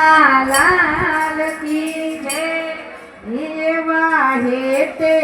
લાલ કી જય એવા હેતે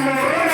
morrer.